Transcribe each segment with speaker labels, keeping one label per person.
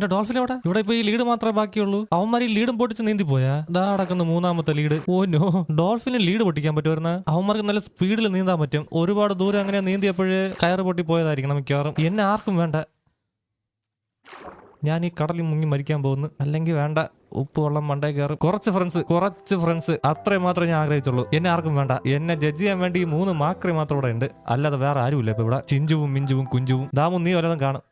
Speaker 1: എന്റെ ഡോൾഫിൻ എവിടെ? ഇവിടെ ഇപ്പൊ ഈ ലീഡ് മാത്രമേ ബാക്കിയുള്ളൂ. അവന്മാർ ഈ ലീഡും പൊട്ടിച്ച് നീന്തി പോയാ? ദാ അടക്കുന്ന മൂന്നാമത്തെ ലീഡ്. Oh no. ഡോൾഫിന് ലീഡ് പൊട്ടിക്കാൻ പറ്റുമായിരുന്ന അവന്മാർക്ക് നല്ല സ്പീഡിൽ നീന്താൻ പറ്റും. ഒരുപാട് ദൂരം അങ്ങനെ നീന്തിയപ്പോഴ് കയറ് പൊട്ടി പോയതായിരിക്കണം മിക്കവാറും. എന്നെ ആർക്കും വേണ്ട. ഞാൻ ഈ കടലിൽ മുങ്ങി മരിക്കാൻ പോകുന്നു. അല്ലെങ്കിൽ വേണ്ട. ഉപ്പ് വെള്ളം മണ്ടേ കയറും. കുറച്ച് ഫ്രണ്ട്സ് കുറച്ച് ഫ്രണ്ട്സ് അത്രയും മാത്രമേ ഞാൻ ആഗ്രഹിച്ചുള്ളൂ. എന്നെ ആർക്കും വേണ്ട. എന്നെ ജഡ്ജ് ചെയ്യാൻ വേണ്ടി ഈ മൂന്ന് മാക്രി മാത്രം ഇവിടെ ഉണ്ട്. അല്ലാതെ വേറെ ആരുമില്ല ഇപ്പൊ ഇവിടെ. ചിഞ്ചുവും മിഞ്ചുവും കുഞ്ചുവും. ദാമും നീ വല്ലതും കാണും.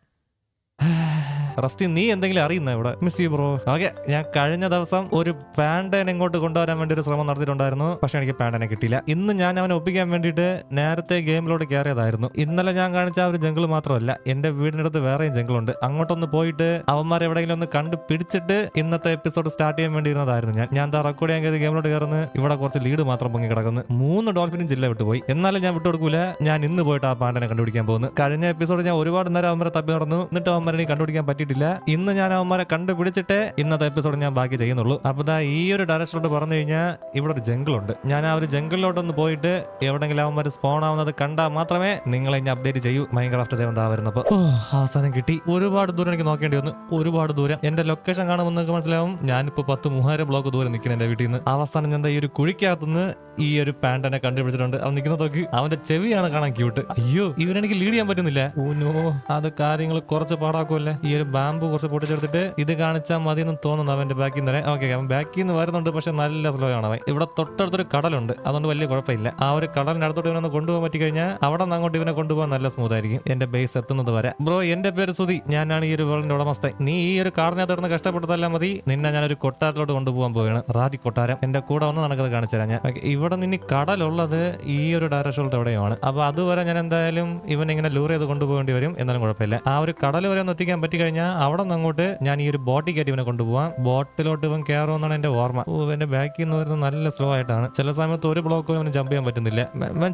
Speaker 1: റസ്റ്റി നീ എന്തെങ്കിലും അറിയുന്ന ഇവിടെ? മിസ് യു ബ്രോ ഓക്കെ ഞാൻ കഴിഞ്ഞ ദിവസം ഒരു പാൻഡനെ ഇങ്ങോട്ട് കൊണ്ടുവരാൻ വേണ്ടി ഒരു ശ്രമം നടത്തിയിട്ടുണ്ടായിരുന്നു. പക്ഷെ എനിക്ക് പാൻഡനെ കിട്ടിയില്ല. ഇന്ന് ഞാൻ അവനെ ഒപ്പിക്കാൻ വേണ്ടിയിട്ട് നേരത്തെ ഗെയിമിലോട്ട് കയറിയതായിരുന്നു. ഇന്നലെ ഞാൻ കാണിച്ച ഒരു ജംഗിൾ മാത്രമല്ല എന്റെ വീടിനടുത്ത് വേറെയും ജംഗിളുണ്ട് അങ്ങോട്ടൊന്ന് പോയിട്ട് അവന്മാരെ എവിടെയെങ്കിലും ഒന്ന് കണ്ടു പിടിച്ചിട്ട് ഇന്നത്തെ എപ്പിസോഡ് സ്റ്റാർട്ട് ചെയ്യാൻ വേണ്ടി ഇരുന്നതായിരുന്നു ഞാൻ. ഞാൻ എന്താ റെക്കോർഡ് ചെയ്യാൻ കയറി ഗെയിമിലോട്ട് കയറുന്നു. ഇവിടെ കുറച്ച് ലീഡ് മാത്രം പൊങ്ങി കിടക്കുന്നു. മൂന്ന് ഡോൾഫിനും ജില്ല വിട്ടുപോയി എന്നാലും ഞാൻ വിട്ടുകൊടുക്കൂല. ഞാൻ ഇന്ന് പോയിട്ട് ആ പാൻഡനെ കണ്ടുപിടിക്കാൻ പോകുന്നു. കഴിഞ്ഞ എപ്പിസോഡ് ഞാൻ ഒരുപാട് നേരം അവന്മാരെ തപ്പി നടന്നു. എന്നിട്ട് അവന്മാരെ കണ്ടുപിടിക്കാൻ കണ്ടുപിടിക്കാൻ പറ്റിയിട്ടില്ല ഇന്ന് ഞാൻ അവന്മാരെ കണ്ടുപിടിച്ചിട്ടേ ഇന്നത്തെ എപ്പിസോഡ് ഞാൻ ബാക്കി ചെയ്യുന്നുള്ളൂ. അപ്പൊ ദാ ഈ ഒരു ഡയറക്ഷനോട് പറഞ്ഞു കഴിഞ്ഞാൽ ഇവിടെ ഒരു ജംഗിളുണ്ട് ഞാൻ ആ ഒരു ജംഗിളിലോട്ടൊന്ന് പോയിട്ട് എവിടെങ്കിലും അവന്മാർ സ്പോൺ ആവുന്നത് കണ്ടാൽ മാത്രമേ നിങ്ങളെ ഇനി അപ്ഡേറ്റ് ചെയ്യൂ. മൈൻക്രാഫ്റ്റ് ദേവൻ ദാ വരുന്നപ്പോ. ഓ, അവസാനം കിട്ടി. ഒരുപാട് ദൂരം എനിക്ക് നോക്കേണ്ടി വന്നു. ഒരുപാട് ദൂരം. എന്റെ ലൊക്കേഷൻ കാണുമ്പോൾ നിങ്ങൾക്ക് മനസ്സിലാവും. ഞാനിപ്പോ പത്ത് മൂവായിരം ബ്ലോക്ക് ദൂരം നിൽക്കണം എന്റെ വീട്ടിൽ നിന്ന് അവസാനം ഞാൻ ഈ ഒരു കുഴിക്കകത്തുനിന്ന് ഈ ഒരു പാൻഡനെ കണ്ടുപിടിച്ചിട്ടുണ്ട്. അവൻ നിൽക്കുന്നത് നോക്കി അവന്റെ ചെവിയാണ് കാണാൻ ക്യൂട്ട് അയ്യോ ഇവനെനിക്ക് ലീഡ് ചെയ്യാൻ പറ്റുന്നില്ല. Oh no. അത് കാര്യങ്ങൾ കുറച്ച് പാടാക്കുമല്ലേ ഈ ഒരു ബാമ്പ് കുറച്ച് പൊട്ടിച്ചെടുത്തിട്ട് ഇത് കാണിച്ചാൽ മതി എന്ന് തോന്നുന്നു അവന്റെ ബാക്കിൽ നിന്ന്. ഓക്കെ അവൻ ബാക്കിൽ നിന്ന് വരുന്നുണ്ട് പക്ഷെ നല്ല സ്ലോ ആണ് അവൻ. ഇവിടെ തൊട്ടടുത്തൊരു കടലുണ്ട്. അതുകൊണ്ട് വലിയ കുഴപ്പമില്ല. ആ ഒരു കടലിന് അടുത്തോട്ട് ഇവനൊന്ന് കൊണ്ടുപോകാൻ പറ്റി കഴിഞ്ഞാൽ അവിടെ നിന്ന് അങ്ങോട്ട് ഇവനെ കൊണ്ടുപോകാൻ നല്ല സ്മൂത്ത് ആയിരിക്കും. എന്റെ ബേസ് എത്തുന്നത് വരെ. ബ്രോ എന്റെ പേര് സുതി ഞാനാണ് ഈ ഒരു വേൾഡിന്റെ ഉടമസ്ഥൻ. നീ ഈ ഒരു കാറിനകത്ത് കിടന്ന് കഷ്ടപ്പെട്ടതല്ല മതി. നിന്നെ ഞാനൊരു കൊട്ടാരത്തിലോട്ട് കൊണ്ടുപോകാൻ പോവുകയാണ്. റാദി കൊട്ടാരം. എന്റെ കൂടെ ഒന്ന് നടക്കുന്നത് കാണിച്ചു തരാം ഞാൻ. Okay, ഇവിടെ നിന്ന് കടലുള്ളത് ഈ ഒരു ഡയറക്ഷനിലോട്ട് എവിടെയാണ് അപ്പോൾ അതുവരെ ഞാൻ എന്തായാലും ഇവൻ ഇങ്ങനെ ലൂർ ചെയ്ത് കൊണ്ടുപോകേണ്ടി വരും. എന്നാലും കുഴപ്പമില്ല. ആ ഒരു കടൽ വരെ ഒന്ന് എത്തിക്കാൻ പറ്റി കഴിഞ്ഞാൽ അവിടെ നിന്ന് അങ്ങോട്ട് ഞാൻ ഈ ഒരു ബോട്ടിൽ കയറ്റി ഇവനെ കൊണ്ടുപോകാം ബോട്ടിലോട്ട് ഇവൻ കയറുമെന്നാണ് എന്റെ ഓർമ്മ. ഓ ഇവന്റെ ബാക്കിൽ നിന്ന് വരുന്നത് നല്ല സ്ലോ ആയിട്ടാണ്. ചില സമയത്ത് ഒരു ബ്ലോക്ക് ഇവന് ജമ്പ് ചെയ്യാൻ പറ്റുന്നില്ല.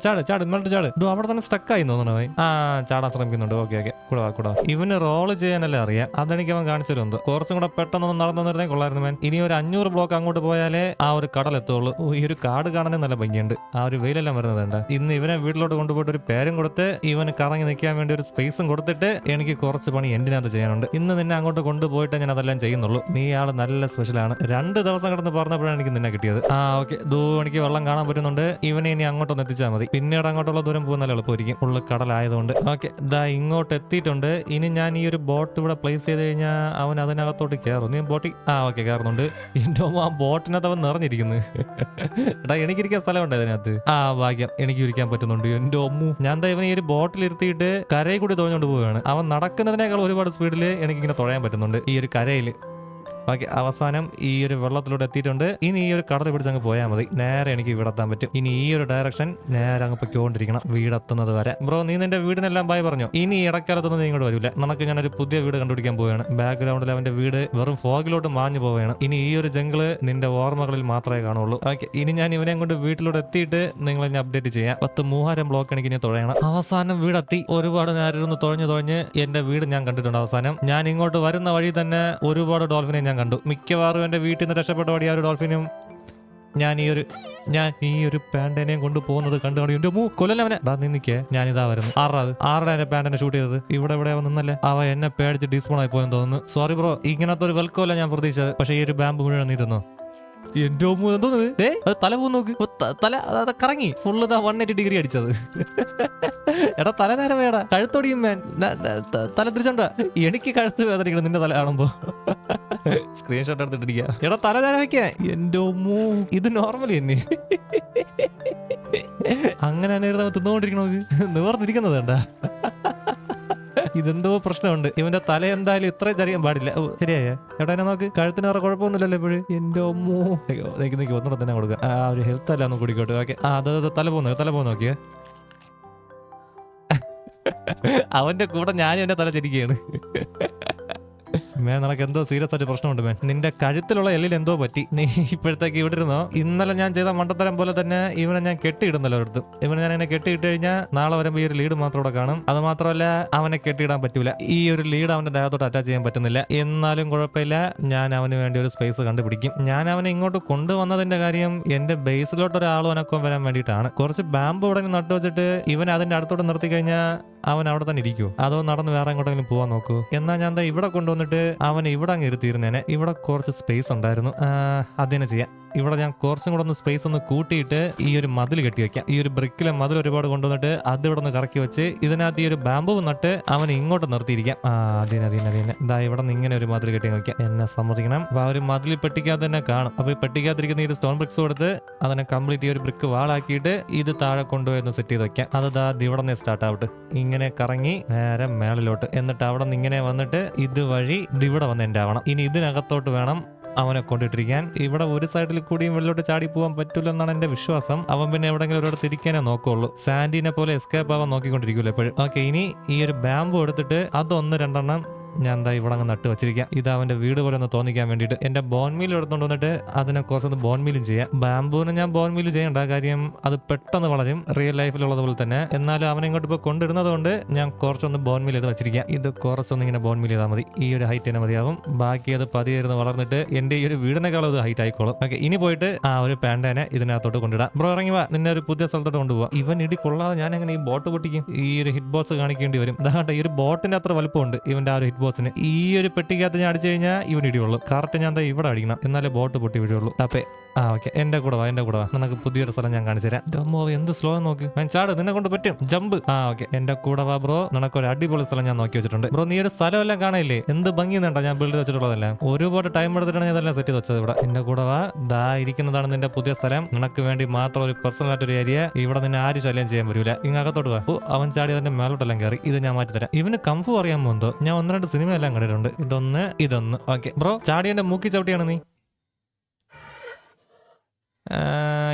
Speaker 1: ചാട് ചാട് ഇന്നോട്ട് ചാട്. ഇതോ അവിടെ തന്നെ സ്റ്റക്ക് ആയി തോന്നുന്നു ആ ചാടാൻ ശ്രമിക്കുന്നുണ്ട്. ഓക്കെ ഓക്കെ കൂടാ കൂടാ. ഇവന് റോൾ ചെയ്യാനല്ലേ അറിയാം. അതെനിക്ക് അവൻ കാണിച്ചു തരുന്നത് കുറച്ചും കൂടെ പെട്ടെന്ന് നടന്നു തന്നിരുന്നേ കൊള്ളായിരുന്നു മാൻ ഇനി ഒരു അഞ്ഞൂറ് ബ്ലോക്ക് അങ്ങോട്ട് പോയാലേ ആ ഒരു കടൽ എത്തുള്ളൂ. ഈ ഒരു കാട് കാണാനും നല്ല ഭംഗിയുണ്ട്. ആ ഒരു വെയിലെല്ലാം വരുന്നത് വേണ്ട ഇന്ന് ഇവനെ വീട്ടിലോട്ട് കൊണ്ടുപോയിട്ട് ഒരു പേരും കൊടുത്ത് ഇവന് കറങ്ങി നിൽക്കാൻ വേണ്ടി ഒരു സ്പേസും കൊടുത്തിട്ട് എനിക്ക് കുറച്ച് പണി എന്തിനകത്ത് ചെയ്യാനുണ്ട്. ഇന്ന് നിന്നെ അങ്ങോട്ട് കൊണ്ടുപോയിട്ട് ഞാൻ അതെല്ലാം ചെയ്യുന്നുള്ളൂ. നീ ആൾ നല്ല സ്പെഷ്യലാണ്. രണ്ട് ദിവസം കിടന്ന് പറഞ്ഞപ്പോഴാണ് എനിക്ക് നിന്നെ കിട്ടിയത്. ആ ഓക്കെ. ദൂ എനിക്ക് വെള്ളം കാണാൻ പറ്റുന്നുണ്ട്. ഇവനെ ഇനി അങ്ങോട്ടൊന്ന് എത്തിച്ചാൽ മതി. പിന്നീട് അങ്ങോട്ടുള്ള ദൂരം പോകുന്ന എളുപ്പമായിരിക്കും. ഉള്ള കടലായതുകൊണ്ട്. ഓക്കെ. ദാ ഇങ്ങോട്ട് എത്തിയിട്ടുണ്ട്. ഇനി ഞാൻ ഈ ഒരു ബോട്ട് ഇവിടെ പ്ലേസ് ചെയ്ത് കഴിഞ്ഞാൽ അവൻ അതിനകത്തോട്ട് കയറും. നീ ബോട്ടിൽ ആ ഓക്കെ കയറുന്നുണ്ട്. എന്റെ ആ ബോട്ടിനകത്ത് അവൻ നിറഞ്ഞിരിക്കുന്നു. എടാ എനിക്കിരിക്കാൻ സ്ഥലമുണ്ട് അതിനകത്ത് ആ ഭാഗ്യം. എനിക്ക് ഇരിക്കാൻ പറ്റുന്നുണ്ട്. എന്റെ ഒമ്മു ഞാൻ ഇവനെ ഈ ഒരു ബോട്ടിൽ ഇരുത്തിയിട്ട് കരയിൽ കൂടി തുഴഞ്ഞുകൊണ്ട് പോവുകയാണ്. അവൻ നടക്കുന്നതിനേക്കാൾ ഒരുപാട് സ്പീഡിൽ എനിക്കിങ്ങനെ തുഴയാൻ പറ്റുന്നുണ്ട്. ഈ ഒരു കരയിൽ ഓക്കെ അവസാനം ഈ ഒരു വെള്ളത്തിലൂടെ എത്തിയിട്ടുണ്ട്. ഇനി ഈ ഒരു കടൽ പിടിച്ച് അങ്ങ് പോയാൽ മതി. നേരെ എനിക്ക് ഇവിടെ എത്താൻ പറ്റും. ഇനി ഈ ഒരു ഡയറക്ഷൻ നേരെ അങ്ങ് പൊയ്ക്കൊണ്ടിരിക്കണം. വീടെത്തുന്നത് വരെ. ബ്രോ നീ നിന്റെ വീടിനെല്ലാം ബായ് പറഞ്ഞു. ഇനി ഇടക്കാലത്തൊന്നും നീ ഇങ്ങോട്ട് വരില്ല നമുക്ക് ഞാനൊരു പുതിയ വീട് കണ്ടുപിടിക്കാൻ പോവുകയാണ്. ബാക്ക്ഗ്രൗണ്ടിൽ അവന്റെ വീട് വെറും ഫോഗിലോട്ട് മാഞ്ഞു പോവുകയാണ്. ഇനി ഈ ഒരു ജംഗിൾ നിന്റെ ഓർമ്മകളിൽ മാത്രമേ കാണുള്ളൂ ഓക്കെ ഇനി ഞാൻ ഇവനെ കൊണ്ട് വീട്ടിലൂടെ എത്തിയിട്ട് നിങ്ങളെ ഞാൻ അപ്ഡേറ്റ് ചെയ്യാം. പത്ത് മൂവായിരം ബ്ലോക്ക് എനിക്ക് ഇനി തുഴയണം. അവസാനം വീടെത്തി. ഒരുപാട് നേരം ഒന്ന് തുഴഞ്ഞു തുഴഞ്ഞ് എന്റെ വീട് ഞാൻ കണ്ടിട്ടുണ്ട് അവസാനം. ഞാൻ ഇങ്ങോട്ട് വരുന്ന വഴി തന്നെ ഒരുപാട് ഡോൾഫിനെ ഞാൻ കണ്ടു. മിക്കവാറും എന്റെ വീട്ടിൽ നിന്ന് രക്ഷപ്പെട്ട വഴി ആ ഒരു ഡോൾഫിനും ഞാൻ ഈ ഒരു ഞാൻ ഈ ഒരു പാൻഡനെയും കൊണ്ട് പോകുന്നത് കണ്ടു കണ്ടു എന്റെ മൂ കൊല്ലവനെ ദാ നിന്നിക്കേ. ഞാൻ ഇതാ വരുന്നു ആറാത് ആരുടെ എന്റെ പാൻഡനെ ഷൂട്ട് ചെയ്തത്? ഇവിടെ ഇവിടെ നിന്നല്ലേ? അവ എന്നെ പേടിച്ച് ഡിസ്പോൺ ആയി പോയെന്ന് തോന്നുന്നു. സോറി ബ്രോ ഇങ്ങനത്തെ ഒരു വെൽക്കം അല്ല ഞാൻ പ്രതീക്ഷിച്ചത്. പക്ഷേ ഈ ഒരു ബാമ്പ് മുഴുവൻ നീ തന്നോ? എന്റെ ഒമ്മു എന്തോന്നത് ഏ അത് തല പോ നോക്ക്. തല അത് കറങ്ങി. ഫുള്ള് വൺ എയ്റ്റി ഡിഗ്രി അടിച്ചത്. എടാ തല നേരം വേടാ. കഴുത്തൊടിയും മേൻ തല തിരിച്ചണ്ട. എനിക്ക് കഴുത്ത് വേദനിക്കണം നിന്റെ തല കാണുമ്പോ. സ്ക്രീൻഷോട്ട് എടുത്തിട്ടിരിക്കുക എടാ തല നേരം വെക്കാൻ എന്റെ മൂ ഇത് നോർമലി തന്നെ. അങ്ങനെ അവൻ തിന്നുകൊണ്ടിരിക്കണോ നിവർന്നിരിക്കുന്നത് വേണ്ട ഇതെന്തോ പ്രശ്നമുണ്ട്. ഇവന്റെ തല എന്തായാലും ഇത്ര ചരിയാൻ പാടില്ല. ശരിയായ? എവിടെ നോക്ക് കഴുത്തിന് വേറെ കുഴപ്പമൊന്നുമില്ലല്ലോ ഇപ്പോഴും. എന്റെ അമ്മോ. നിക്ക് നിക്ക് ഒന്നുകൂടെ തന്നെ കൊടുക്കുക ആ ഒരു ഹെൽത്ത് അല്ല ഒന്ന് കുടിക്കോട്ടെ. ഓക്കെ. ആ അത് തല പോകുന്നു തല പോകുന്നു നോക്കിയേ. അവന്റെ കൂടെ ഞാനും എന്റെ തല തിരിക്കുകയാണ്. മേ നിനക്ക് എന്തോ സീരിയസ് ആയിട്ട് പ്രശ്നമുണ്ട് മേ. നിന്റെ കഴുത്തിലുള്ള എല്ലിൽ എന്തോ പറ്റി. നീ ഇപ്പോഴത്തേക്ക് ഇവിടെ ഇരുന്നോ? ഇന്നലെ ഞാൻ ചെയ്ത മണ്ടത്തരം പോലെ തന്നെ ഇവനെ ഞാൻ കെട്ടിയിടുന്നല്ലോ അടുത്ത് ഇവനെ ഞാൻ എന്നെ കെട്ടിയിട്ട് കഴിഞ്ഞാൽ നാളെ വരുമ്പോൾ ഈ ഒരു ലീഡ് മാത്രം ഇവിടെ കാണും. അത് മാത്രമല്ല അവനെ കെട്ടിയിടാൻ പറ്റൂല. ഈ ഒരു ലീഡ് അവന്റെ ദേഹത്തോട്ട് അറ്റാച്ച് ചെയ്യാൻ പറ്റുന്നില്ല. എന്നാലും കുഴപ്പമില്ല. ഞാൻ അവന് വേണ്ടി ഒരു സ്പേസ് കണ്ടുപിടിക്കും. ഞാൻ അവനെ ഇങ്ങോട്ട് കൊണ്ടുവന്നതിന്റെ കാര്യം എന്റെ ബേസിലോട്ട് ഒരാൾ അനക്കം വരാൻ വേണ്ടിയിട്ടാണ്. കുറച്ച് ബാമ്പ് ഉടനെ നട്ടു വെച്ചിട്ട് ഇവൻ അതിന്റെ അടുത്തോട്ട് നിർത്തി കഴിഞ്ഞാൽ അവൻ അവിടെ തന്നെ ഇരിക്കൂ. അതോ നടന്ന് വേറെ എങ്ങോട്ടെങ്കിലും പോവാൻ നോക്കൂ. എന്നാ ഞാൻ എന്താ ഇവിടെ കൊണ്ടുവന്നിട്ട് അവനെ ഇവിടെ അങ്ങ് ഇരുത്തിയിരുന്നേനെ. ഇവിടെ കുറച്ച് സ്പേസ് ഉണ്ടായിരുന്നു. അതിനെ ചെയ്യാം. ഇവിടെ ഞാൻ കുറച്ചും കൂടെ ഒന്ന് സ്പേസ് ഒന്ന് കൂട്ടിയിട്ട് ഈ ഒരു മതിൽ കെട്ടി വെക്കാം. ഈ ഒരു ബ്രിക്കിലെ മതിൽ ഒരുപാട് കൊണ്ടുവന്നിട്ട് അത് ഇവിടെ ഒന്ന് കറക്കി വെച്ച് ഇതിനകത്ത് ഈ ഒരു ബാമ്പു നട്ട് അവൻ ഇങ്ങോട്ട് നിർത്തിയിരിക്കാം. ആ അതിനെ അതിനെ അതിനെ ഇതാ ഇവിടെ നിന്ന് ഇങ്ങനെ ഒരു മതിൽ കെട്ടി വെക്കാം. എന്നെ സമ്മതിക്കണം. അപ്പൊ ആ ഒരു മതിൽ പെട്ടിക്കാതെ തന്നെ കാണും. അപ്പൊ ഈ പെട്ടിക്കകത്തിരിക്കുന്ന ഈ ഒരു സ്റ്റോൺ ബ്രിക്സ് കൊടുത്ത് അതിനെ കംപ്ലീറ്റ് ഈ ഒരു ബ്രിക്ക് വാളാക്കിയിട്ട് ഇത് താഴെ കൊണ്ടുപോയി ഒന്ന് സെറ്റ് ചെയ്ത് വെക്കാം. അത് ദി ഇവിടെ നിന്ന് സ്റ്റാർട്ട് ആവട്ടെ ഇങ്ങനെ കറങ്ങി നേരെ മേളിലോട്ട്. എന്നിട്ട് അവിടെ നിന്ന് ഇങ്ങനെ വന്നിട്ട് ഇതുവഴി ഇത് ഇവിടെ വന്ന് എന്റെ ആവണം ഇനി ഇതിനകത്തോട്ട് വേണം അവനെ കൊണ്ടിട്ടിരിക്കാൻ. ഇവിടെ ഒരു സൈഡിൽ കൂടിയും വെള്ളോട്ട് ചാടി പോകാൻ പറ്റൂലെന്നാണ് എന്റെ വിശ്വാസം. അവൻ പിന്നെ എവിടെങ്കിലും ഒരിടത്ത് ഇരിക്കാനേ നോക്കുള്ളൂ. സാൻഡിനെ പോലെ എസ്കേപ്പ് ആവാൻ നോക്കിക്കൊണ്ടിരിക്കുമല്ലോ എപ്പോഴും. ഓക്കെ ഇനി ഈ ഒരു ബാമ്പു എടുത്തിട്ട് അതൊന്ന് രണ്ടെണ്ണം ഞാൻ എന്താ ഇവിടെ അങ്ങ് നട്ട് വെച്ചിരിക്കാം ഇത് അവന്റെ വീട് പോലെ ഒന്ന് തോന്നിക്കാൻ വേണ്ടിയിട്ട്. എന്റെ ബോൺമീൽ എടുത്തുകൊണ്ട് വന്നിട്ട് അതിനെ കുറച്ചൊന്ന് ബോൺമീലും ചെയ്യാം. ബാംബൂവിന് ഞാൻ ബോൺമീൽ ചെയ്യണ്ട. കാര്യം അത് പെട്ടെന്ന് വളരും. റിയൽ ലൈഫിലുള്ളത് പോലെ തന്നെ. എന്നാലും അവനെ ഇങ്ങോട്ട് ഇപ്പോൾ കൊണ്ടിരുന്നത് കൊണ്ട് ഞാൻ കുറച്ചൊന്ന് ബോൺമീൽ ചെയ്ത് വെച്ചിരിക്കാം. ഇത് കുറച്ചൊന്ന് ഇങ്ങനെ ബോൺമീൽ ചെയ്താൽ മതി. ഈ ഒരു ഹൈറ്റ് തന്നെ മതിയാവും. ബാക്കി അത് പതിയായിരുന്നു വളർന്നിട്ട് എന്റെ ഈ ഒരു വീടിനേക്കാളും അത് ഹൈറ്റ് ആയിക്കോളും. ഓക്കെ ഇനി പോയിട്ട് ആ ഒരു പാൻഡേനെ ഇതിനകത്തോട്ട് കൊണ്ടിടാം ബ്രോ ഇറങ്ങി വാ. നിന്നെ ഒരു പുതിയ സ്ഥലത്തോട്ട് കൊണ്ടുപോകാം ഇവൻ ഇടി കൊള്ളാതെ ഞാൻ എങ്ങനെ ഈ ബോട്ട് പൊട്ടിക്കും? ഈ ഒരു ഹിറ്റ് ബോക്സ് കാണിക്കേണ്ടി വരും. ഈ ഒരു ബോട്ടിന്റെ അത്ര വലുപ്പമുണ്ട്. ഇവന്റെ ആ ഒരു ഹിറ്റ് ബോക്സിന് ഈ ഒരു പെട്ടിക്കകത്ത് ഞാൻ അടിച്ചു കഴിഞ്ഞാൽ ഇവൻ ഇടിയുള്ളൂ. കറക്റ്റ് ഞാൻ ഇവിടെ അടിക്കണം. എന്നാലേ ബോട്ട് പൊട്ടി വീഴുള്ളൂ. അപ്പേ ആ ഓക്കെ. എന്റെ കൂടെ വാ എന്റെ കൂടെ വാ. നിനക്ക് പുതിയൊരു സ്ഥലം ഞാൻ കാണിച്ചു തരാം. ഡമ്മോ എന്ത് സ്ലോ നോക്ക്. ഞാൻ ചാട് നിന്നെ കൊണ്ട് പറ്റും. ജമ്പ് ആ ഓക്കെ. എന്റെ കൂടെ വാ ബ്രോ. നിനക്ക് ഒരു അടിപൊളി സ്ഥലം ഞാൻ നോക്കി വെച്ചിട്ടുണ്ട്. ബ്രോ നീ ഒരു സ്ഥലം എല്ലാം കാണില്ലേ? എന്ത് ഭംഗി നിന്നുണ്ടോ ഞാൻ ബിൽഡ് വെച്ചിട്ടുള്ളതെല്ലാം ഒരുപാട് ടൈം എടുത്തിട്ടാണ് ഞാൻ ഇതെല്ലാം സെറ്റ് വെച്ചത് ഇവിടെ. എന്റെ കൂടെ വാ. ദാ ഇരിക്കുന്നതാണ് നിന്റെ പുതിയ സ്ഥലം. നിനക്ക് വേണ്ടി മാത്രം ഒരു പേഴ്സണൽ ആയിട്ട് ഒരു ഏരിയ ഇവിടെ നിന്നെ ആരും ശല്യം ചെയ്യാൻ പറ്റൂല. ഇങ്ങ് അകത്തോട്ട് വാ. ഓ അവൻ ചാടി അതിന്റെ മേലോട്ടെല്ലാം കയറി ഇത് ഞാൻ മാറ്റി തരാം. ഇവന് കംഫു അറിയാൻ പോകുന്നുണ്ടോ? ഞാൻ ഒന്ന് രണ്ട് സിനിമ എല്ലാം കണ്ടിട്ടുണ്ട്. ഇതൊന്ന് ഇതൊന്ന്. ഓക്കെ. ബ്രോ ചാടി എന്റെ മൂക്കി ചവിട്ടിയാണ് നീ.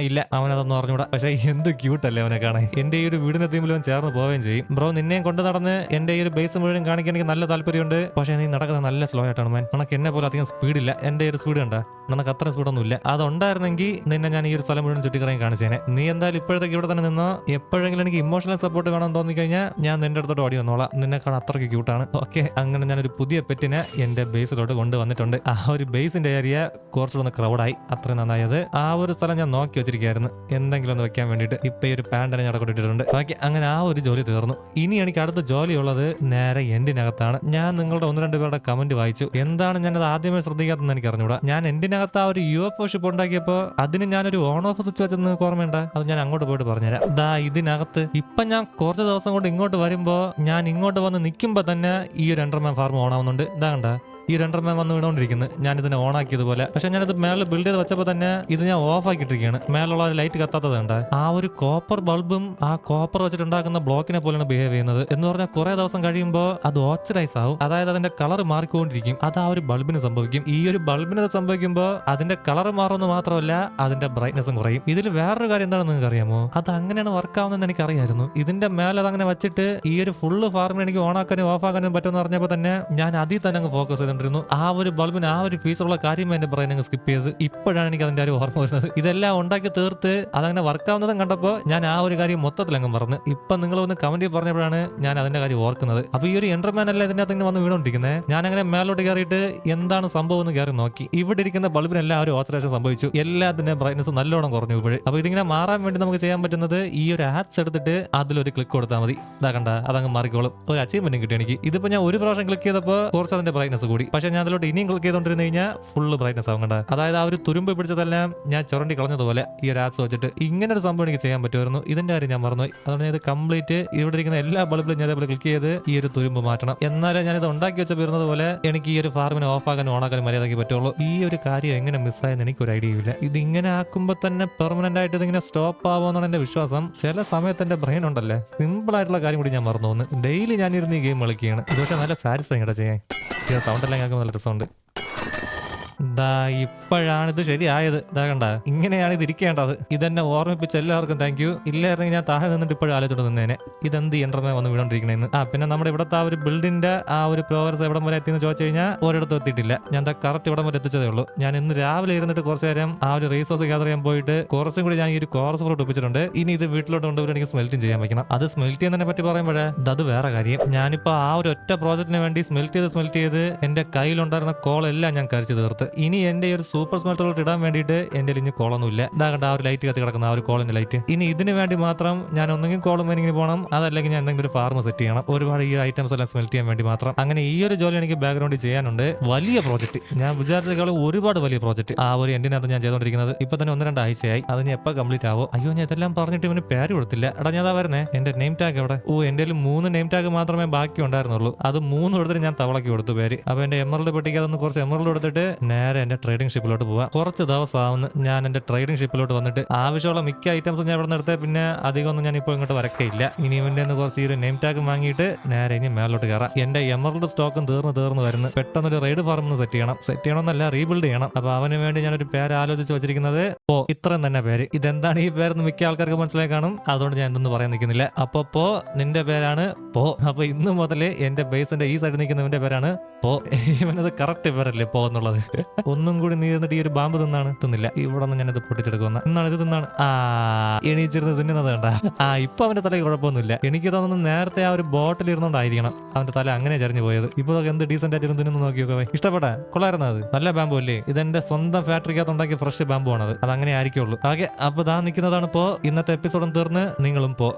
Speaker 1: ഇല്ല അവനതൊന്നും അറിഞ്ഞൂടാ. പക്ഷെ എന്ത് ക്യൂട്ടല്ലേ അവനെ കാണാൻ. എന്റെ ഈ ഒരു വീടിന്റെ തീമിൽ ചേർന്ന് പോവുകയും ചെയ്യും. ബ്രോ നിന്നെയും കൊണ്ട് നടന്ന് എന്റെ ഈ ഒരു ബേസ് മുഴുവൻ കാണിക്കാൻ എനിക്ക് നല്ല താല്പര്യമുണ്ട്. പക്ഷെ നീ നടക്കുന്നത് നല്ല സ്ലോ ആയിട്ടാണ് മാൻ. നിനക്ക് എന്നെ പോലെ അധികം സ്പീഡില്ല എന്റെ ഒരു സ്പീഡ് ഉണ്ടാ നിനക്ക് അത്ര സ്പീഡൊന്നും ഇല്ല അതുണ്ടായിരുന്നെങ്കിൽ നിന്നെ ഞാൻ ഈ ഒരു സ്ഥലം മുഴുവൻ ചുറ്റിക്കറങ്ങി കാണിച്ചേനെ. നീ എന്തായാലും ഇപ്പോഴത്തേക്ക് ഇവിടെ തന്നെ നിന്നോ? എപ്പോഴെങ്കിലും എനിക്ക് ഇമോഷണൽ സപ്പോർട്ട് വേണം തോന്നി കഴിഞ്ഞാൽ ഞാൻ നിന്റെ അടുത്തോട്ട് ഓടി വന്നോളാം. നിന്നെ കാണാൻ അത്രയ്ക്ക് ക്യൂട്ടാണ് ഓക്കെ അങ്ങനെ ഞാനൊരു പുതിയ പെറ്റിനെ എന്റെ ബേസിലോട്ട് കൊണ്ടുവന്നിട്ടുണ്ട്. ആ ഒരു ബേസിന്റെ ഏരിയ കുറച്ചുകൂടെ ക്രൗഡായി അത്ര നന്നായത് ആ ഒരു സ്ഥലം ഞാൻ നോക്കി വെച്ചിരിക്കുകയായിരുന്നു. എന്തെങ്കിലും ഒന്ന് വെക്കാൻ വേണ്ടിയിട്ട് ഇപ്പൊ ഈ ഒരു പാൻഡനെ ഞാൻ കൊണ്ടിട്ടുണ്ട് ബാക്കി അങ്ങനെ ആ ഒരു ജോലി തീർന്നു. ഇനി എനിക്ക് അടുത്ത ജോലി ഉള്ളത് നേരെ എൻഡിനകത്താണ് ഞാൻ നിങ്ങളുടെ ഒന്ന് രണ്ട് പേരുടെ കമന്റ് വായിച്ചു. എന്താണ് ഞാൻ അത് ആദ്യമേ ശ്രദ്ധിക്കാത്തതെന്ന് എനിക്ക് അറിഞ്ഞൂടാ ഞാൻ എൻഡിനകത്ത് ആ ഒരു യു എഫ് ഒ ഷിപ്പ് ഉണ്ടാക്കിയപ്പോ അതിന് ഞാനൊരു ഓൺ ഓഫ് സ്വിച്ച് വെച്ചെന്ന് ഓർമ്മയുണ്ട? അത് ഞാൻ അങ്ങോട്ട് പോയിട്ട് പറഞ്ഞുതരാം. ദാ ഇതിനകത്ത് ഇപ്പൊ ഞാൻ കുറച്ച് ദിവസം കൊണ്ട് ഇങ്ങോട്ട് വരുമ്പോൾ ഞാൻ ഇങ്ങോട്ട് വന്ന് നിൽക്കുമ്പോൾ തന്നെ ഈ ഒരു എൻഡർമാൻ ഫാർം ഓൺ ആവുന്നുണ്ട്. ഇതാ കണ്ട ഈ രണ്ടെണ്ണം വന്ന് വീണോണ്ടിരിക്കുന്നു. ഞാൻ ഇതിനെ ഓൺ ആക്കിയതുപോലെ. പക്ഷെ ഞാനിത് മേളിൽ ബിൽഡ് ചെയ്ത് വെച്ചപ്പോൾ തന്നെ ഇത് ഞാൻ ഓഫ് ആക്കിയിട്ടിരിക്കുകയാണ് മേലുള്ള ഒരു ലൈറ്റ് കത്താത്തത് ഉണ്ട് ആ ഒരു കോപ്പർ ബൾബും ആ കോപ്പർ വെച്ചിട്ടുണ്ടാക്കുന്ന ബ്ലോക്കിനെ പോലെയാണ് ബിഹേവ് ചെയ്യുന്നത്. എന്ന് പറഞ്ഞാൽ കുറെ ദിവസം കഴിയുമ്പോൾ അത് ഓക്സിഡൈസ് ആവും. അതായത് അതിന്റെ കളർ മാറിക്കൊണ്ടിരിക്കും. അത് ആ ഒരു ബൾബിന് സംഭവിക്കും. ഈ ഒരു ബൾബിന് സംഭവിക്കുമ്പോൾ അതിന്റെ കളർ മാറുമെന്ന് മാത്രമല്ല അതിന്റെ ബ്രൈറ്റ്നസും കുറയും. ഇതിൽ വേറൊരു കാര്യം എന്താണെന്ന് നിങ്ങൾക്ക് അറിയാമോ അത് അങ്ങനെയാണ് വർക്ക് ആവുന്നതെന്ന് എനിക്ക് അറിയായിരുന്നു ഇതിന്റെ മേലെ അത് അങ്ങനെ വെച്ചിട്ട് ഈ ഒരു ഫുള്ള് ഫാർമിന് എനിക്ക് ഓണാക്കാനും ഓഫ് ആക്കാനും പറ്റുമെന്ന് പറഞ്ഞപ്പോൾ തന്നെ ഞാൻ അതിൽ തന്നെ അങ്ങ് ഫോക്കസ് ചെയ്തിട്ടുണ്ടായിരുന്നു ആ ഒരു ബൾബിന് ആ ഒരു ഫീസുള്ള കാര്യം എന്റെ ബ്രെയിൻ അങ്ങ് സ്കിപ്പ് ചെയ്ത്. ഇപ്പോഴാണ് എനിക്ക് അതിന്റെ ഒരു ഓർമ്മ വരുന്നത്. ഇതെല്ലാം ഉണ്ടാക്കി തീർത്ത് അതങ്ങനെ വർക്കാവുന്നതും കണ്ടപ്പോൾ ഞാൻ ആ ഒരു കാര്യം മൊത്തത്തിൽ അങ്ങ് മറന്ന്. ഇപ്പൊ നിങ്ങൾ ഒന്ന് കമന്റ് പറഞ്ഞപ്പോഴാണ് ഞാൻ അതിന്റെ കാര്യം ഓർക്കുന്നത്. അപ്പൊ ഈ ഒരു എൻഡർമാൻ അല്ല ഇതിനകത്ത് ഇങ്ങനെ വന്ന് വീണോണ്ടിരിക്കുന്നത് ഞാൻ അങ്ങനെ മേലോട്ട് കയറിയിട്ട് എന്താണ് സംഭവം എന്ന് കയറി നോക്കി. ഇവിടെ ഇരിക്കുന്ന ബൾബിനെല്ലാം ഒരു ഓത്തറേഷൻ സംഭവിച്ചു. എല്ലാത്തിന്റെ ബ്രൈറ്റ്നസ് നല്ലോണം കുറഞ്ഞു ഇപ്പോഴേ. അപ്പൊ ഇതിങ്ങനെ മാറാൻ വേണ്ടി നമുക്ക് ചെയ്യാൻ പറ്റുന്നത് ഈ ഒരു ആപ്സ് എടുത്തിട്ട് അതിലൊരു ക്ലിക്ക് കൊടുത്താൽ മതി. ഇതാ കണ്ട അതങ്ങ് മാറിക്കോളും. ഒരു അച്ചീവ്മെന്റ് കിട്ടി എനിക്ക്. ഇതിപ്പോ ഞാൻ ഒരു പ്രാവശ്യം ക്ലിക്ക് ചെയ്തപ്പോൾ കുറച്ച് അതിന്റെ ബ്രൈറ്റ്നസ് കൂടി. പക്ഷെ ഞാൻ അതിലോട്ട് ഇനിയും ക്ലിക്ക് ചെയ്തോണ്ടിരുന്നു കഴിഞ്ഞാൽ ഫുള്ള് ബ്രൈറ്റ്നസ് ആവും കണ്ട. അതായത് ആ ഒരു തുരുമ്പ് പിടിച്ചതെല്ലാം ഞാൻ ചുരണ്ടി കളഞ്ഞതുപോലെ ഈ ഒരു ആപ്സ് വെച്ചിട്ട് ഇങ്ങനെ ഒരു സംഭവം എനിക്ക് ചെയ്യാൻ പറ്റുമായിരുന്നു. ഇതിന്റെ കാര്യം ഞാൻ മറന്നുപോയി. അതുകൊണ്ട് ഇത് കംപ്ലീറ്റ് ഇവിടെ ഇരിക്കുന്ന എല്ലാ ബൾബിലും ഞാൻ അതേപോലെ ക്ലിക്ക് ചെയ്ത് ഈ ഒരു തുരുമ്പ് മാറ്റണം. എന്നാലേ ഞാൻ ഇത് ഉണ്ടാക്കി വെച്ച പോലെ എനിക്ക് ഈ ഒരു ഫാർമിനെ ഓഫ് ആക്കാനും ഓൺ ആക്കാനും മര്യാദയ്ക്ക് പറ്റുള്ളൂ. ഈ ഒരു കാര്യം എങ്ങനെ മിസ്സായെന്ന് എനിക്ക് ഒരു ഐഡിയ ഇല്ല ഇത് ഇങ്ങനെ ആക്കുമ്പോൾ തന്നെ പെർമനന്റ് ആയിട്ട് ഇതിങ്ങനെ സ്റ്റോപ്പ് ആവുമെന്നാണ് എന്റെ വിശ്വാസം. ചില സമയത്ത് എന്റെ ബ്രെയിൻ ഉണ്ടല്ലേ? സിമ്പിൾ ആയിട്ടുള്ള കാര്യം കൂടി ഞാൻ മറന്നു പോകുന്നു ഡെയിലി ഞാനിരുന്ന് ഈ ഗെയിം കളിക്കുകയാണ്. ഇത് പക്ഷേ നല്ല സാറ്റിസ്ഫൈ കേട്ടോ ചെയ്യാൻ. സൗണ്ട് എല്ലാം കേൾക്കുമ്പോൾ നല്ല രസമുണ്ട്. ദാ ഇപ്പോഴാണ് ഇത് ശരിയായത്. ദാ കണ്ട ഇങ്ങനെയാണ് ഇത് ഇരിക്കേണ്ടത്. ഇതെന്നെ ഓർമ്മിപ്പിച്ച എല്ലാവർക്കും താങ്ക് യു ഇല്ലായിരുന്നെങ്കിൽ ഞാൻ താഴെ നിന്നിട്ട് ഇപ്പോഴും ആലോചിച്ചോണ്ട് നിന്നേനെ. ഇതെന്ത് യന്ത്രമേ വന്ന് വീണോണ്ടിരിക്കണേന്ന്. ആ പിന്നെ നമ്മുടെ ഇവിടുത്തെ ആ ഒരു ബിൽഡിന്റെ ആ ഒരു പ്രോഗ്രസ് എവിടം വരെ എത്തിയെന്ന് ചോദിച്ചു കഴിഞ്ഞാൽ ഒരിടത്തും എത്തിയിട്ടില്ല. ഞാൻ കറക്റ്റ് ഇവിടം വരെ എത്തിച്ചതേ ഉള്ളൂ. ഞാൻ ഇന്ന് രാവിലെ ഇരുന്നിട്ട് കുറച്ച് നേരം ആ ഒരു റീസോഴ്സ് ഗ്യാദർ ചെയ്യാൻ പോയിട്ട് കുറച്ചും കൂടി ഞാൻ ഈ ഒരു കോറസ് ഫ്ലോട്ട് ഒപ്പിച്ചിട്ടുണ്ട്. ഇനി ഇത് വീട്ടിലോട്ട് കൊണ്ടുപോയി എനിക്ക് സ്മെൽറ്റും ചെയ്യാൻ വെക്കണം അത് സ്മെൽറ്റ് ചെയ്യുന്നതിനെ പറ്റി പറയുമ്പോഴേ അത് വേറെ കാര്യം. ഞാനിപ്പോ ആ ഒരു ഒറ്റ പ്രോജക്റ്റിന് വേണ്ടി സ്മെൽറ്റ് ചെയ്ത് സ്മെൽറ്റ് ചെയ്ത് എന്റെ കയ്യിലുണ്ടായിരുന്ന കോളെല്ലാം ഞാൻ കരിച്ചു തീർത്ത്. ഇനി എന്റെ ഒരു സൂപ്പർ സ്മെൽറ്ററിലോട്ട് ഇടാൻ വേണ്ടിയിട്ട് എന്റെ ഇനി കോളൊന്നുമില്ല. ഇതാ കണ്ട ആ ഒരു ലൈറ്റ് കത്തി കിടക്കുന്ന ആ ഒരു കോളിന്റെ ലൈറ്റ് ഇനി ഇതിന് വേണ്ടി മാത്രം ഞാൻ ഒന്നെങ്കിൽ കോളം മൈനിങ്ങിന് പോകണം. അതല്ലെങ്കിൽ ഞാൻ എന്തെങ്കിലും ഒരു ഫാർമ സെറ്റ് ചെയ്യണം. ഒരുപാട് ഈ ഐറ്റംസ് എല്ലാം സ്മെൽറ്റ് ചെയ്യാൻ വേണ്ടി മാത്രം. അങ്ങനെ ഈ ഒരു ജോലി എനിക്ക് ബാക്ക്ഗ്രൗണ്ടിൽ ചെയ്യാനുണ്ട്. വലിയ പ്രോജക്റ്റ് ഞാൻ വിചാരിച്ചേക്കാളും ഒരുപാട് വലിയ പ്രോജക്റ്റ് ആ ഒരു എൻഡിനകത്ത് ഞാൻ ചെയ്തുകൊണ്ടിരിക്കുന്നത് ഇപ്പൊ തന്നെ ഒന്ന് രണ്ട് ആഴ്ചയായി. അത് ഞാൻ കംപ്ലീറ്റ് ആവോ? അയ്യോ ഞാൻ ഇതെല്ലാം പറഞ്ഞിട്ട് ഇവന് പേര് കൊടുത്തില്ല. എടാ ഞാൻ വരുന്നേ. എന്റെ നെയിം ടാഗ് എവിടെ? ഓ എന്റെ മൂന്ന് നെയിം ടാഗ് മാത്രമേ ബാക്കി ഉണ്ടായിരുന്നുള്ളൂ അത് മൂന്ന് കൊടുത്തിട്ട് ഞാൻ തവളയ്ക്ക് കൊടുത്തു പേര്. അപ്പൊ എന്റെ എമറൽഡ് പെട്ടിക്ക് അതൊന്ന് കുറച്ച് എമറൽഡ് കൊടുത്തിട്ട് നേരെ എന്റെ ട്രേഡിംഗ് ഷിപ്പിലോട്ട് പോവാം. കുറച്ച് ദിവസമാവുന്ന ഞാൻ എന്റെ ട്രേഡിംഗ് ഷിപ്പിലോട്ട് വന്നിട്ട്. ആവശ്യമുള്ള മിക്ക ഐറ്റംസും ഞാൻ ഇവിടെ നിന്ന് പിന്നെ അധികം ഒന്നും ഞാൻ ഇപ്പോൾ ഇങ്ങോട്ട് വരക്കയില്ല ഇനി ഇവന്റെ കുറച്ച് ഈ ഒരു നെയിം ടാഗ് വാങ്ങിയിട്ട് നേരെ ഇനി മേലോട്ട് കയറാം എന്റെ എമറൽഡ് സ്റ്റോക്കും തീർന്ന് തീർന്ന് വരുന്നു. പെട്ടെന്ന് ഒരു റൈഡ് ഫാർം ഒന്ന് സെറ്റ് ചെയ്യണം. സെറ്റ് ചെയ്യണമെന്നല്ല റീബിൽഡ് ചെയ്യണം. അപ്പൊ അവന് വേണ്ടി ഞാനൊരു പേര് ആലോചിച്ച് വെച്ചിരിക്കുന്നത് ഓ ഇത്രയും തന്നെ പേര്. ഇതെന്താണ് ഈ പേരെന്ന് മിക്ക ആൾക്കാർക്ക് മനസ്സിലായി കാണും. അതുകൊണ്ട് ഞാൻ എന്തൊന്നും പറയാൻ നിൽക്കുന്നില്ല. അപ്പൊ പോ നിന്റെ പേരാണ് പോ. അപ്പൊ ഇന്ന് മുതൽ എന്റെ ബേസിന്റെ ഈ സൈഡിൽ നിൽക്കുന്നവന്റെ പേരാണ് പോ. ഇവനത് കറക്റ്റ് പേരല്ലേ പോ എന്നുള്ളത്. ഒന്നും കൂടി നീ തന്നിട്ട് ഈ ഒരു ബാമ്പ് തിന്നാണ്? തിന്നില്ല. ഇവിടെ നിന്ന് ഞാനിത് പൊട്ടിച്ചെടുക്കുന്ന എന്നാണ് ഇത് തിന്നാണ്? ആ എണീച്ചിരുന്ന് തിന്നുന്നത് കണ്ട. ആ ഇപ്പൊ അവന്റെ തലയ്ക്ക് കുഴപ്പമൊന്നുമില്ല. എനിക്ക് തോന്നുന്നു നേരത്തെ ആ ഒരു ബോട്ടിൽ ഇരുന്നോണ്ടായിരിക്കണം അവന്റെ തല അങ്ങനെ ചരിഞ്ഞു പോയത്. ഇപ്പൊ എന്ത് ഡീസെന്റ് ആയിട്ട് തിന്നു നോക്കിയൊക്കെ ഇഷ്ടപ്പെട്ട കൊള്ളായിരുന്നു അത്? നല്ല ബാമ്പു അല്ലേ? ഇതെന്റെ സ്വന്തം ഫാക്ടറിക്കകത്ത് ഉണ്ടാക്കിയ ഫ്രഷ് ബാമ്പു ആണത് അത് അങ്ങനെ ആയിരിക്കുള്ളൂ. ആകെ അപ്പൊ ദാ നിൽക്കുന്നതാണ് ഇപ്പോ ഇന്നത്തെ എപ്പിസോഡും തീർന്ന് നിങ്ങളും പോ.